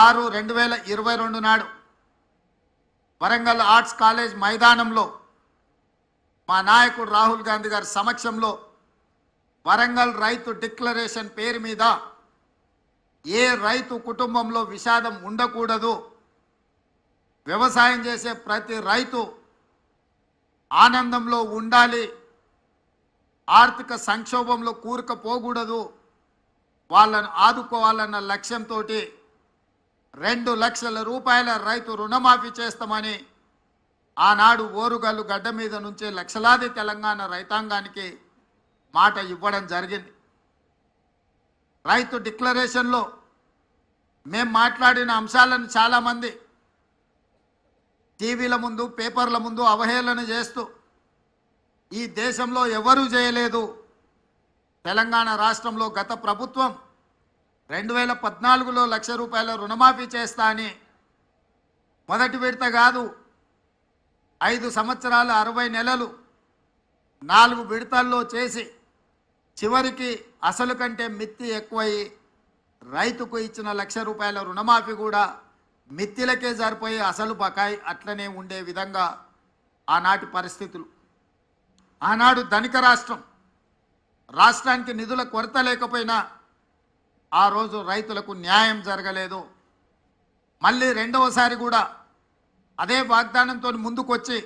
ఆరు రెండు వేల ఇరవై రెండు నాడు వరంగల్ ఆర్ట్స్ కాలేజ్ మైదానంలో మా నాయకుడు రాహుల్ గాంధీ గారి సమక్షంలో వరంగల్ రైతు డిక్లరేషన్ పేరు మీద ఏ రైతు కుటుంబంలో విషాదం ఉండకూడదు వ్యవసాయం చేసే ప్రతి రైతు ఆనందంలో ఉండాలి ఆర్థిక సంక్షోభంలో కూరుకపోకూడదు వాళ్ళను ఆదుకోవాలన్న లక్ష్యంతో రెండు లక్షల రూపాయల రైతు రుణమాఫీ చేస్తామని ఆనాడు ఓరుగల్లు గడ్డ మీద నుంచే లక్షలాది తెలంగాణ రైతాంగానికి మాట ఇవ్వడం జరిగింది. రైతు డిక్లరేషన్లో మేము మాట్లాడిన అంశాలను చాలామంది టీవీల ముందు పేపర్ల ముందు అవహేళన చేస్తూ ఈ దేశంలో ఎవరూ చేయలేదు. తెలంగాణ రాష్ట్రంలో గత ప్రభుత్వం రెండు వేల పద్నాలుగులో లక్ష రూపాయల రుణమాఫీ చేస్తా అని మొదటి విడత కాదు ఐదు సంవత్సరాలు అరవై నెలలు నాలుగు విడతల్లో చేసి చివరికి అసలు కంటే మిత్తి ఎక్కువయి రైతుకు ఇచ్చిన లక్ష రూపాయల రుణమాఫీ కూడా మిత్తిలకే సరిపోయి అసలు బకాయి అట్లనే ఉండే విధంగా ఆనాటి పరిస్థితులు. ఆనాడు ధనిక రాష్ట్రం రాష్ట్రానికి నిధుల కొరత లేకపోయినా ఆ రోజు రైతులకు న్యాయం జరగలేదు. మళ్ళీ రెండవసారి కూడా అదే వాగ్దానంతో ముందుకొచ్చి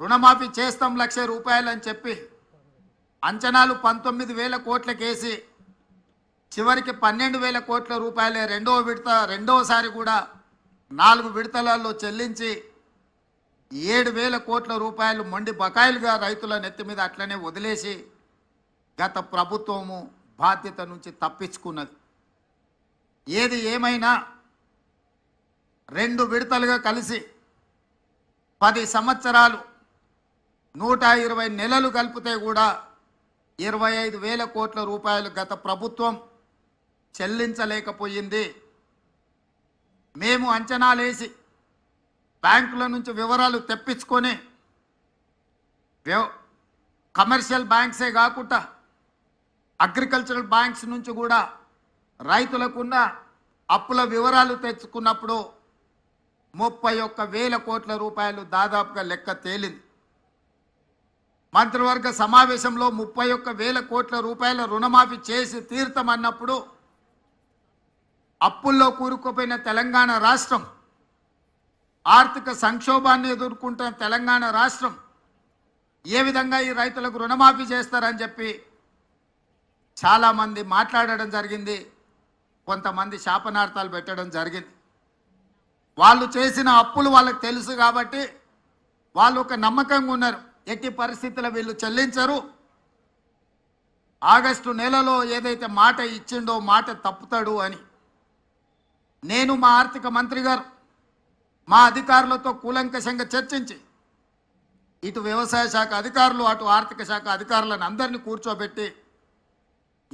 రుణమాఫీ చేస్తాం లక్ష రూపాయలు అని చెప్పి అంచనాలు పంతొమ్మిది వేల కోట్లకేసి చివరికి పన్నెండు వేల కోట్ల రూపాయలే రెండవ విడత రెండవసారి కూడా నాలుగు విడతలలో చెల్లించి ఏడు వేల కోట్ల రూపాయలు మొండి బకాయిలుగా రైతుల నెత్తి మీద అట్లనే వదిలేసి గత ప్రభుత్వము బాధ్యత నుంచి తప్పించుకున్నది. ఏది ఏమైనా రెండు విడతలుగా కలిసి పది సంవత్సరాలు నూట ఇరవై నెలలు కలిపితే కూడా ఇరవై ఐదు వేల కోట్ల రూపాయలు గత ప్రభుత్వం చెల్లించలేకపోయింది. మేము అంచనాలేసి బ్యాంకుల నుంచి వివరాలు తెప్పించుకొని కమర్షియల్ బ్యాంక్సే కాకుండా అగ్రికల్చరల్ బ్యాంక్స్ నుంచి కూడా రైతులకున్న అప్పుల వివరాలు తెచ్చుకున్నప్పుడు ముప్పై ఒక్క వేల కోట్ల రూపాయలు దాదాపుగా లెక్క తేలింది. మంత్రివర్గ సమావేశంలో ముప్పై ఒక్క వేల కోట్ల రూపాయల రుణమాఫీ చేసి తీర్థమన్నప్పుడు అప్పుల్లో కూరుకుపోయిన తెలంగాణ రాష్ట్రం ఆర్థిక సంక్షోభాన్ని ఎదుర్కొంటున్న తెలంగాణ రాష్ట్రం ఏ విధంగా ఈ రైతులకు రుణమాఫీ చేస్తారని చెప్పి చాలామంది మాట్లాడడం జరిగింది కొంతమంది శాపనార్థాలు పెట్టడం జరిగింది. వాళ్ళు చేసిన అప్పులు వాళ్ళకి తెలుసు కాబట్టి వాళ్ళు ఒక నమ్మకంగా ఉన్నారు. ఎట్టి పరిస్థితుల్లో వీళ్ళు చెల్లించరు. ఆగస్టు నెలలో ఏదైతే మాట ఇచ్చిండో మాట తప్పుతాడు అని. నేను మా ఆర్థిక మంత్రి గారు మా అధికారులతో కూలంకషంగా చర్చించి ఇటు వ్యవసాయ శాఖ అధికారులు అటు ఆర్థిక శాఖ అధికారులను అందరినీ కూర్చోబెట్టి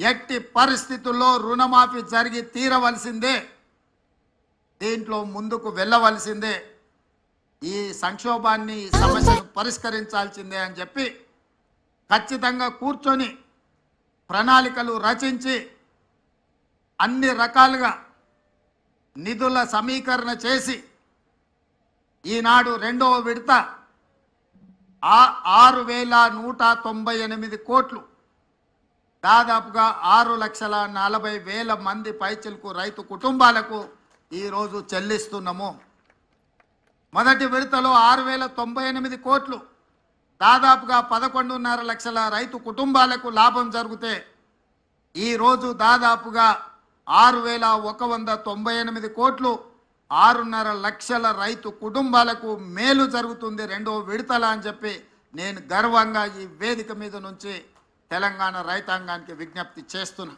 ఎట్టి పరిస్థితుల్లో రుణమాఫీ జరిగి తీరవలసిందే దీంట్లో ముందుకు వెళ్ళవలసిందే ఈ సంక్షోభాన్ని ఈ సమస్యను పరిష్కరించాల్సిందే అని చెప్పి ఖచ్చితంగా కూర్చొని ప్రణాళికలు రచించి అన్ని రకాలుగా నిధుల సమీకరణ చేసి ఈనాడు రెండవ విడత ఆ ఆరు వేల నూట తొంభై ఎనిమిది కోట్లు దాదాపుగా ఆరు లక్షల నలభై వేల మంది పైచలకు రైతు కుటుంబాలకు ఈరోజు చెల్లిస్తున్నాము. మొదటి విడతలో ఆరు వేల తొంభై ఎనిమిది కోట్లు దాదాపుగా పదకొండున్నర లక్షల రైతు కుటుంబాలకు లాభం జరిగితే ఈరోజు దాదాపుగా ఆరు వేల ఒక వంద తొంభై ఎనిమిది కోట్లు ఆరున్నర లక్షల రైతు కుటుంబాలకు మేలు జరుగుతుంది రెండో విడతల అని చెప్పి నేను గర్వంగా ఈ వేదిక మీద నుంచి తెలంగాణ రైతాంగానికి విజ్ఞప్తి చేస్తున్నా.